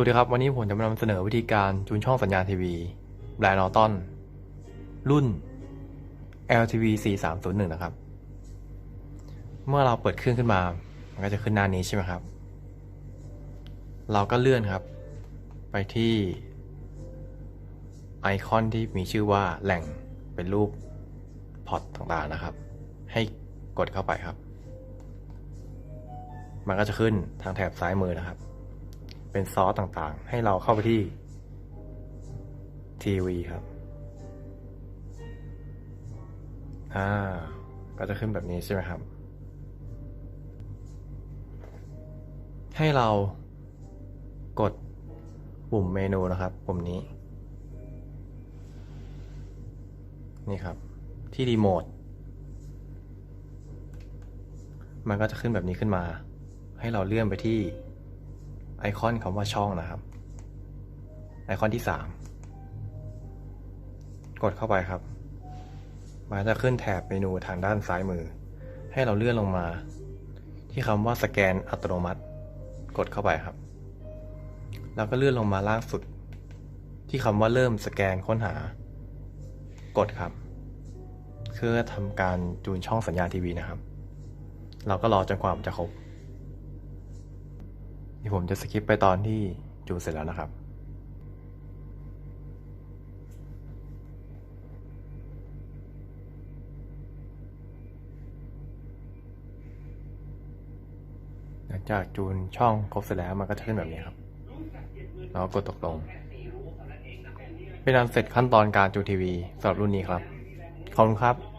วัสดีครับ วันนี้ผมจะมานำเสนอวิธีการจูนช่องสัญญาณทีวีแบรนด์นอตันรุ่น LTV 4301 นะครับ เมื่อเราเปิดเครื่องขึ้นมา มันก็จะขึ้นหน้านี้ใช่ไหมครับ เราก็เลื่อนครับ ไปที่ไอคอนที่มีชื่อว่าแหล่งเป็นรูปพอร์ตต่างๆนะครับ ให้กดเข้าไปครับ มันก็จะขึ้นทางแถบซ้ายมือนะครับ เป็นซอสต่างๆ ให้เราเข้าไปที่ทีวีครับ อ่า ก็จะขึ้นแบบนี้ใช่ไหมครับ ให้เรากดปุ่มเมนูนะครับ ปุ่มนี้ นี่ครับ ที่รีโมท มันก็จะขึ้นแบบนี้ขึ้นมา ให้เราเลื่อนไปที่ ไอคอนคำว่าช่องนะครับ ไอคอนที่สามกดเข้าไปครับ มันจะขึ้นแถบเมนูทางด้านซ้ายมือ ให้เราเลื่อนลงมา ที่คำว่าสแกนอัตโนมัติ กดเข้าไปครับ แล้วก็เลื่อนลงมาล่างสุด ที่คำว่าเริ่มสแกนค้นหา กดครับเพื่อทำการจูนช่องสัญญาณทีวีนะครับ เราก็รอจนกว่ามันจะครบ ที่ผมจะสคิปไปตอนที่จูนเสร็จแล้วนะครับ หลังจากจูนช่องครบเสร็จแล้วมันก็จะขึ้นแบบนี้ครับ แล้วก็กดตกลง เป็นอันเสร็จขั้นตอนการจูนทีวีสำหรับรุ่นนี้ครับ ขอบคุณครับ